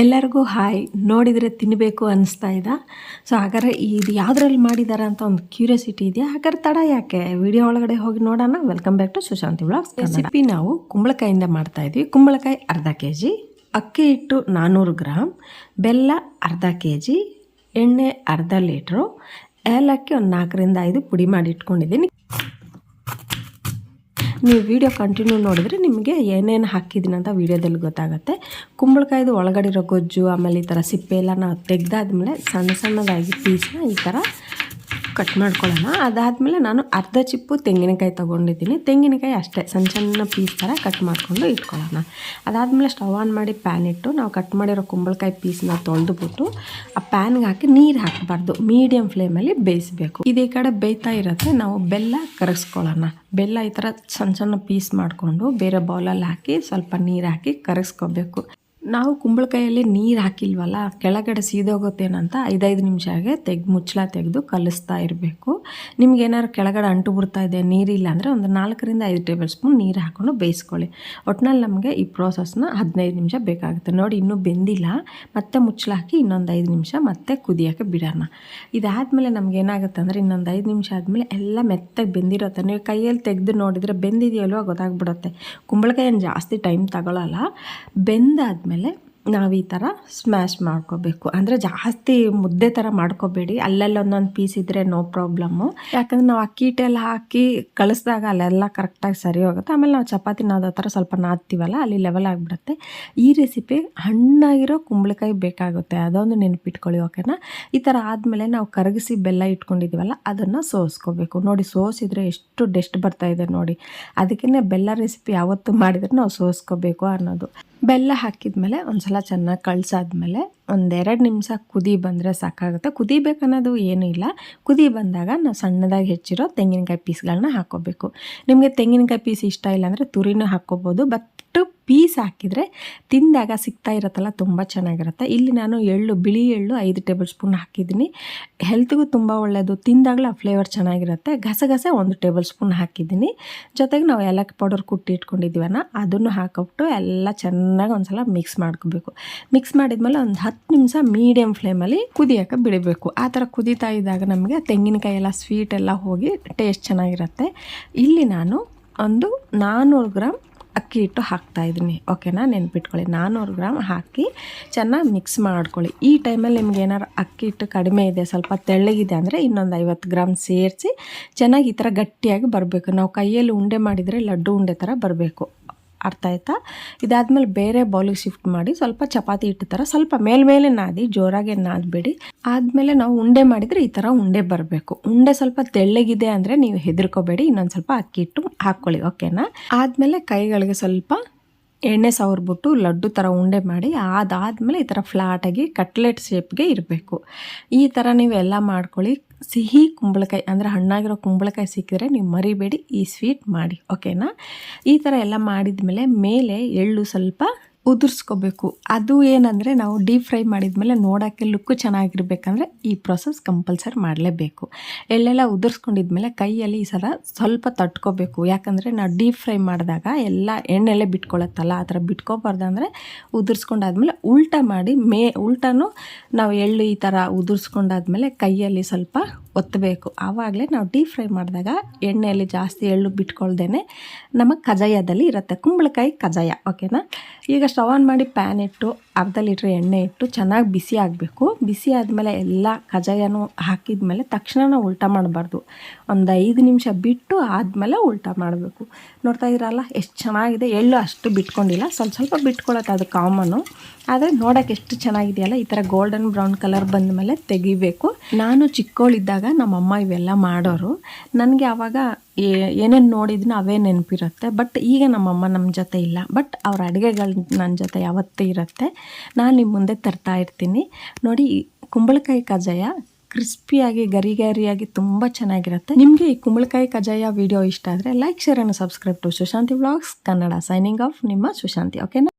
ಎಲ್ಲರಿಗೂ ಹಾಯ್. ನೋಡಿದರೆ ತಿನ್ನಬೇಕು ಅನಿಸ್ತಾ ಇದೆ. ಸೊ ಹಾಗಾದ್ರೆ ಇದು ಯಾವುದ್ರಲ್ಲಿ ಮಾಡಿದ್ದಾರೆ ಅಂತ ಒಂದು ಕ್ಯೂರಿಯಾಸಿಟಿ ಇದೆಯಾ? ಹಾಗಾದ್ರೆ ತಡ ಯಾಕೆ? ವಿಡಿಯೋ ಒಳಗಡೆ ಹೋಗಿ ನೋಡೋಣ. Welcome back to Sushanti blogs recipe ನಾವು ಕುಂಬಳಕಾಯಿಂದ ಮಾಡ್ತಾ ಇದ್ವಿ. ಕುಂಬಳಕಾಯಿ ಅರ್ಧ ಕೆ ಜಿ ಅಕ್ಕಿ ಹಿಟ್ಟು ನಾನ್ನೂರು ಗ್ರಾಮ್ ಬೆಲ್ಲ ಅರ್ಧ ಕೆ ಜಿ ಎಣ್ಣೆ ಅರ್ಧ ಲೀಟ್ರು, ಏಲಕ್ಕಿ ಒಂದು ನಾಲ್ಕರಿಂದ ಐದು ಪುಡಿ ಮಾಡಿ ಇಟ್ಕೊಂಡಿದ್ದೀನಿ. ನೀವು ವಿಡಿಯೋ ಕಂಟಿನ್ಯೂ ನೋಡಿದ್ರೆ ನಿಮಗೆ ಏನೇನು ಹಾಕಿದ್ದೀನಿ ಅಂತ ವೀಡಿಯೋದಲ್ಲಿ ಗೊತ್ತಾಗುತ್ತೆ. ಕುಂಬಳಕಾಯ್ದು ಒಳಗಡೆ ಇರೋ ಗೊಜ್ಜು, ಆಮೇಲೆ ಈ ಥರ ಸಿಪ್ಪೆ ಎಲ್ಲ ನಾವು ತೆಗ್ದಾದ್ಮೇಲೆ ಸಣ್ಣ ಸಣ್ಣದಾಗಿ ಪೀಸ್ನ ಈ ಥರ ಕಟ್ ಮಾಡ್ಕೊಳ್ಳೋಣ. ಅದಾದಮೇಲೆ ನಾನು ಅರ್ಧ ಚಿಪ್ಪು ತೆಂಗಿನಕಾಯಿ ತೊಗೊಂಡಿದ್ದೀನಿ. ತೆಂಗಿನಕಾಯಿ ಅಷ್ಟೇ, ಸಣ್ಣ ಸಣ್ಣ ಪೀಸ್ ಥರ ಕಟ್ ಮಾಡಿಕೊಂಡು ಇಟ್ಕೊಳ್ಳೋಣ. ಅದಾದಮೇಲೆ ಸ್ಟವ್ ಆನ್ ಮಾಡಿ ಪ್ಯಾನ್ ಇಟ್ಟು ನಾವು ಕಟ್ ಮಾಡಿರೋ ಕುಂಬಳಕಾಯಿ ಪೀಸ್ನ ತೊಳೆದುಬಿಟ್ಟು ಆ ಪ್ಯಾನ್ಗೆ ಹಾಕಿ ನೀರು ಹಾಕಬಾರ್ದು. ಮೀಡಿಯಮ್ ಫ್ಲೇಮಲ್ಲಿ ಬೇಯಿಸಬೇಕು. ಇದೇ ಕಡೆ ಬೇಯ್ತಾ ಇರುತ್ತೆ, ನಾವು ಬೆಲ್ಲ ಕರಗಿಸ್ಕೊಳ್ಳೋಣ. ಬೆಲ್ಲ ಈ ಥರ ಸಣ್ಣ ಸಣ್ಣ ಪೀಸ್ ಮಾಡಿಕೊಂಡು ಬೇರೆ ಬೌಲಲ್ಲಿ ಹಾಕಿ ಸ್ವಲ್ಪ ನೀರು ಹಾಕಿ ಕರಗಿಸ್ಕೋಬೇಕು. ನಾವು ಕುಂಬಳಕಾಯಲ್ಲಿ ನೀರು ಹಾಕಿಲ್ವಲ್ಲ, ಕೆಳಗಡೆ ಸೀದೋಗುತ್ತೇನಂತ ಐದೈದು ನಿಮಿಷ ಹಾಗೆ ತೆಗ್ದು ಮುಚ್ಚಳ ತೆಗೆದು ಕಲಿಸ್ತಾ ಇರಬೇಕು. ನಿಮ್ಗೆ ಏನಾದ್ರು ಕೆಳಗಡೆ ಅಂಟು ಬಿಡ್ತಾ ಇದೆ ನೀರಿಲ್ಲ ಅಂದರೆ ಒಂದು ನಾಲ್ಕರಿಂದ ಐದು ಟೇಬಲ್ ಸ್ಪೂನ್ ನೀರು ಹಾಕ್ಕೊಂಡು ಬೇಯಿಸ್ಕೊಳ್ಳಿ. ಒಟ್ಟಿನಲ್ಲಿ ನಮಗೆ ಈ ಪ್ರೋಸೆಸ್ನ ಹದಿನೈದು ನಿಮಿಷ ಬೇಕಾಗುತ್ತೆ. ನೋಡಿ, ಇನ್ನೂ ಬೆಂದಿಲ್ಲ. ಮತ್ತೆ ಮುಚ್ಚಳ ಹಾಕಿ ಇನ್ನೊಂದು ಐದು ನಿಮಿಷ ಮತ್ತೆ ಕುದಿಯೋಕ್ಕೆ ಬಿಡೋಣ. ಇದಾದಮೇಲೆ ನಮ್ಗೆ ಏನಾಗುತ್ತೆ ಅಂದರೆ ಇನ್ನೊಂದು ಐದು ನಿಮಿಷ ಆದಮೇಲೆ ಎಲ್ಲ ಮೆತ್ತಗೆ ಬೆಂದಿರುತ್ತೆ ನೀವು ಕೈಯಲ್ಲಿ ತೆಗೆದು ನೋಡಿದರೆ ಬೆಂದಿದೆಯಲ್ವ ಗೊತ್ತಾಗ್ಬಿಡುತ್ತೆ. ಕುಂಬಳಕಾಯಿ ಏನು ಜಾಸ್ತಿ ಟೈಮ್ ತಗೊಳ್ಳಲ್ಲ ಬೆಂದಾದ್ಮೇಲೆ ನಾವು ಈ ಥರ ಸ್ಮ್ಯಾಶ್ ಮಾಡ್ಕೋಬೇಕು. ಅಂದರೆ ಜಾಸ್ತಿ ಮುದ್ದೆ ಥರ ಮಾಡ್ಕೋಬೇಡಿ. ಅಲ್ಲೆಲ್ಲ ಒಂದೊಂದು ಪೀಸ್ ಇದ್ದರೆ ನೋ ಪ್ರಾಬ್ಲಮ್ಮು ಯಾಕಂದ್ರೆ ನಾವು ಅಕ್ಕಿ ಹಿಟ್ಟೆಲ್ಲ ಹಾಕಿ ಕಳಿಸಿದಾಗ ಅಲ್ಲೆಲ್ಲ ಕರೆಕ್ಟಾಗಿ ಸರಿ ಹೋಗುತ್ತೆ. ಆಮೇಲೆ ನಾವು ಚಪಾತಿ ನಾದೋ ಥರ ಸ್ವಲ್ಪ ನಾದ್ತೀವಲ್ಲ, ಅಲ್ಲಿ ಲೆವೆಲ್ ಆಗಿಬಿಡುತ್ತೆ. ಈ ರೆಸಿಪಿ ಹಣ್ಣಾಗಿರೋ ಕುಂಬಳಕಾಯಿ ಬೇಕಾಗುತ್ತೆ. ಅದೊಂದು ನೆನಪಿಟ್ಕೊಳ್ಳಿ ಓಕೆನಾ ಈ ಥರ ಆದಮೇಲೆ ನಾವು ಕರಗಿಸಿ ಬೆಲ್ಲ ಇಟ್ಕೊಂಡಿದ್ದೀವಲ್ಲ ಅದನ್ನು ಸೋಸ್ಕೋಬೇಕು. ನೋಡಿ, ಸೋಸಿದರೆ ಎಷ್ಟು ಡೆಸ್ಟ್ ಬರ್ತಾ ಇದೆ ನೋಡಿ. ಅದಕ್ಕೇ ಬೆಲ್ಲ ರೆಸಿಪಿ ಯಾವತ್ತು ಮಾಡಿದರೆ ನಾವು ಸೋಸ್ಕೋಬೇಕು ಅನ್ನೋದು. ಬೆಲ್ಲ ಹಾಕಿದ್ಮೇಲೆ ಒಂದು ಸಲ ಚೆನ್ನಾಗಿ ಕಳ್ಸಾದ್ಮೇಲೆ ಒಂದೆರಡು ನಿಮಿಷ ಕುದಿ ಬಂದರೆ ಸಾಕಾಗುತ್ತೆ. ಕುದಿಬೇಕನ್ನೋದು ಏನೂ ಇಲ್ಲ. ಕುದಿ ಬಂದಾಗ ನಾವು ಸಣ್ಣದಾಗಿ ಹೆಚ್ಚಿರೋ ತೆಂಗಿನಕಾಯಿ ಪೀಸ್ಗಳನ್ನ ಹಾಕೋಬೇಕು. ನಿಮಗೆ ತೆಂಗಿನಕಾಯಿ ಪೀಸ್ ಇಷ್ಟ ಇಲ್ಲ ಅಂದರೆ ತುರಿನೂ ಹಾಕ್ಕೋಬೋದು ಬಟ್ ಪೀಸ್ ಹಾಕಿದರೆ ತಿಂದಾಗ ಸಿಗ್ತಾ ಇರತ್ತಲ್ಲ, ತುಂಬ ಚೆನ್ನಾಗಿರುತ್ತೆ. ಇಲ್ಲಿ ನಾನು ಎಳ್ಳು, ಬಿಳಿ ಎಳ್ಳು ಐದು ಟೇಬಲ್ ಸ್ಪೂನ್ ಹಾಕಿದ್ದೀನಿ. ಹೆಲ್ತ್ಗೂ ತುಂಬ ಒಳ್ಳೆಯದು ತಿಂದಾಗಲೂ ಆ ಫ್ಲೇವರ್ ಚೆನ್ನಾಗಿರುತ್ತೆ. ಗಸಗಸೆ ಒಂದು ಟೇಬಲ್ ಸ್ಪೂನ್ ಹಾಕಿದ್ದೀನಿ. ಜೊತೆಗೆ ನಾವು ಏಲಕ್ಕಿ ಪೌಡರ್ ಕುಟ್ಟಿ ಇಟ್ಕೊಂಡಿದ್ದೀವನ ಅದನ್ನು ಹಾಕಿಬಿಟ್ಟು ಎಲ್ಲ ಚೆನ್ನಾಗಿ ಒಂದ್ಸಲ ಮಿಕ್ಸ್ ಮಾಡ್ಕೋಬೇಕು. ಮಿಕ್ಸ್ ಮಾಡಿದ್ಮೇಲೆ ಒಂದು ಹತ್ತು ನಿಮಿಷ ಮೀಡಿಯಮ್ ಫ್ಲೇಮಲ್ಲಿ ಕುದಿಯೋಕೆ ಬಿಡಬೇಕು. ಆ ಥರ ಕುದೀತಾ ಇದ್ದಾಗ ನಮಗೆ ತೆಂಗಿನಕಾಯಿ ಎಲ್ಲ ಸ್ವೀಟ್ ಎಲ್ಲ ಹೋಗಿ ಟೇಸ್ಟ್ ಚೆನ್ನಾಗಿರುತ್ತೆ. ಇಲ್ಲಿ ನಾನು ಒಂದು ನಾನ್ನೂರು ಗ್ರಾಮ್ ಅಕ್ಕಿ ಹಿಟ್ಟು ಹಾಕ್ತಾಯಿದ್ದೀನಿ ಓಕೆನಾ? ನೆನ್ಪಿಟ್ಕೊಳ್ಳಿ. ನಾನ್ನೂರು ಗ್ರಾಮ್ ಹಾಕಿ ಚೆನ್ನಾಗಿ ಮಿಕ್ಸ್ ಮಾಡ್ಕೊಳ್ಳಿ. ಈ ಟೈಮಲ್ಲಿ ನಿಮ್ಗೆ ಏನಾರು ಅಕ್ಕಿ ಹಿಟ್ಟು ಕಡಿಮೆ ಇದೆ, ಸ್ವಲ್ಪ ತೆಳ್ಳಗಿದೆ ಅಂದರೆ ಇನ್ನೊಂದು ಐವತ್ತು ಗ್ರಾಮ್ ಸೇರಿಸಿ ಚೆನ್ನಾಗಿ ಈ ಥರ ಗಟ್ಟಿಯಾಗಿ ಬರಬೇಕು. ನಾವು ಕೈಯಲ್ಲಿ ಉಂಡೆ ಮಾಡಿದರೆ ಲಡ್ಡು ಉಂಡೆ ಥರ ಬರಬೇಕು. ಅರ್ಥ ಆಯ್ತಾ? ಇದಾದ್ಮೇಲೆ ಬೇರೆ ಬೌಲಿಗೆ ಶಿಫ್ಟ್ ಮಾಡಿ ಸ್ವಲ್ಪ ಚಪಾತಿ ಹಿಟ್ಟು ಥರ ಸ್ವಲ್ಪ ಮೇಲ್ಮೇಲೆ ನಾದಿ, ಜೋರಾಗಿ ನಾದಬೇಡಿ. ಆದಮೇಲೆ ನಾವು ಉಂಡೆ ಮಾಡಿದರೆ ಈ ಥರ ಉಂಡೆ ಬರಬೇಕು. ಉಂಡೆ ಸ್ವಲ್ಪ ತೆಳ್ಳಗಿದೆ ಅಂದರೆ ನೀವು ಹೆದರ್ಕೋಬೇಡಿ, ಇನ್ನೊಂದು ಸ್ವಲ್ಪ ಅಕ್ಕಿ ಹಿಟ್ಟು ಹಾಕ್ಕೊಳ್ಳಿ ಓಕೆನಾ ಆದಮೇಲೆ ಕೈಗಳಿಗೆ ಸ್ವಲ್ಪ ಎಣ್ಣೆ ಸವರ್ಬಿಟ್ಟು ಲಡ್ಡು ಥರ ಉಂಡೆ ಮಾಡಿ, ಅದಾದಮೇಲೆ ಈ ಥರ ಫ್ಲಾಟಾಗಿ ಕಟ್ಲೆಟ್ ಶೇಪ್ಗೆ ಇರಬೇಕು. ಈ ಥರ ನೀವೆಲ್ಲ ಮಾಡ್ಕೊಳ್ಳಿ. ಸಿಹಿ ಕುಂಬಳಕಾಯಿ ಅಂದರೆ ಹಣ್ಣಾಗಿರೋ ಕುಂಬಳಕಾಯಿ ಸಿಕ್ಕಿದ್ರೆ ನೀವು ಮರಿಬೇಡಿ, ಈ ಸ್ವೀಟ್ ಮಾಡಿ ಓಕೆನಾ ಈ ಥರ ಎಲ್ಲ ಮಾಡಿದ ಮೇಲೆ ಮೇಲೆ ಎಳ್ಳು ಸ್ವಲ್ಪ ಉದುರಿಸ್ಕೋಬೇಕು. ಅದು ಏನಂದರೆ ನಾವು ಡೀಪ್ ಫ್ರೈ ಮಾಡಿದ್ಮೇಲೆ ನೋಡೋಕ್ಕೆ ಲುಕ್ಕು ಚೆನ್ನಾಗಿರ್ಬೇಕಂದ್ರೆ ಈ ಪ್ರೊಸೆಸ್ ಕಂಪಲ್ಸರಿ ಮಾಡಲೇಬೇಕು. ಎಳ್ಳೆಲ್ಲ ಉದುರಿಸ್ಕೊಂಡಿದ್ಮೇಲೆ ಕೈಯಲ್ಲಿ ಈ ಸಲ ಸ್ವಲ್ಪ ತಟ್ಕೋಬೇಕು. ಯಾಕಂದರೆ ನಾವು ಡೀಪ್ ಫ್ರೈ ಮಾಡಿದಾಗ ಎಲ್ಲ ಎಣ್ಣೆಲೆ ಬಿಟ್ಕೊಳತ್ತಲ್ಲ, ಆ ಥರ ಬಿಟ್ಕೋಬಾರ್ದಂದ್ರೆ ಉದುರ್ಸ್ಕೊಂಡಾದ್ಮೇಲೆ ಉಲ್ಟ ಮಾಡಿ ಮೇ, ಉಲ್ಟನೂ ನಾವು ಎಳ್ಳು ಈ ಥರ ಉದುರ್ಸ್ಕೊಂಡಾದ್ಮೇಲೆ ಕೈಯಲ್ಲಿ ಸ್ವಲ್ಪ ಒತ್ತಬೇಕು. ಆವಾಗಲೇ ನಾವು ಡೀಪ್ ಫ್ರೈ ಮಾಡಿದಾಗ ಎಣ್ಣೆಯಲ್ಲಿ ಜಾಸ್ತಿ ಎಳ್ಳು ಬಿಟ್ಕೊಳ್ದೇನೆ ನಮ್ಮ ಕಜಾಯದಲ್ಲಿ ಇರುತ್ತೆ. ಕುಂಬಳಕಾಯಿ ಕಜಾಯ ಓಕೆನಾ ಈಗ ಸ್ಟವ್ ಆನ್ ಮಾಡಿ ಪ್ಯಾನ್ ಇಟ್ಟು ಅರ್ಧ ಲೀಟ್ರ್ ಎಣ್ಣೆ ಇಟ್ಟು ಚೆನ್ನಾಗಿ ಬಿಸಿ ಆಗಬೇಕು. ಬಿಸಿ ಆದಮೇಲೆ ಎಲ್ಲ ಕಜಾಯನೂ ಹಾಕಿದ್ಮೇಲೆ ತಕ್ಷಣ ನಾವು ಉಲ್ಟಾ ಮಾಡಬಾರ್ದು. ಒಂದು ಐದು ನಿಮಿಷ ಬಿಟ್ಟು ಆದಮೇಲೆ ಉಲ್ಟಾ ಮಾಡಬೇಕು. ನೋಡ್ತಾ ಇದ್ರಲ್ಲ ಎಷ್ಟು ಚೆನ್ನಾಗಿದೆ. ಎಳ್ಳು ಅಷ್ಟು ಬಿಟ್ಕೊಂಡಿಲ್ಲ. ಸ್ವಲ್ಪ ಸ್ವಲ್ಪ ಬಿಟ್ಕೊಳತ್ತೆ ಅದು ಕಾಮನು. ಆದರೆ ನೋಡೋಕೆ ಎಷ್ಟು ಚೆನ್ನಾಗಿದೆಯಲ್ಲ, ಈ ಥರ ಗೋಲ್ಡನ್ ಬ್ರೌನ್ ಕಲರ್ ಬಂದ ಮೇಲೆ ತೆಗಿಬೇಕು. ನಾನು ಚಿಕ್ಕವಳಿದ್ದಾಗ ನಮ್ಮಮ್ಮ ಇವೆಲ್ಲ ಮಾಡೋರು. ನನಗೆ ಆವಾಗ ಏನೇನು ನೋಡಿದ್ನೋ ಅವೇ ನೆನಪಿರುತ್ತೆ. ಬಟ್ ಈಗ ನಮ್ಮಮ್ಮ ನಮ್ಮ ಜೊತೆ ಇಲ್ಲ. ಬಟ್ ಅವ್ರ ಅಡುಗೆಗಳು ನನ್ನ ಜೊತೆ ಯಾವತ್ತೂ ಇರುತ್ತೆ. ನಾನು ನಿಮ್ಮ ಮುಂದೆ ತರ್ತಾ ಇರ್ತೀನಿ. ನೋಡಿ ಕುಂಬಳಕಾಯಿ ಕಜಾಯ ಕ್ರಿಸ್ಪಿಯಾಗಿ ಗರಿ ಗರಿಯಾಗಿ ತುಂಬ ಚೆನ್ನಾಗಿರುತ್ತೆ. ನಿಮಗೆ ಈ ಕುಂಬಳಕಾಯಿ ಕಜಾಯ ವಿಡಿಯೋ ಇಷ್ಟ ಆದರೆ ಲೈಕ್ ಶೇರ್ ಅನ್ನು subscribe to Sushanti vlogs Kannada signing off ನಿಮ್ಮ ಸುಶಾಂತಿ ಓಕೆನಾ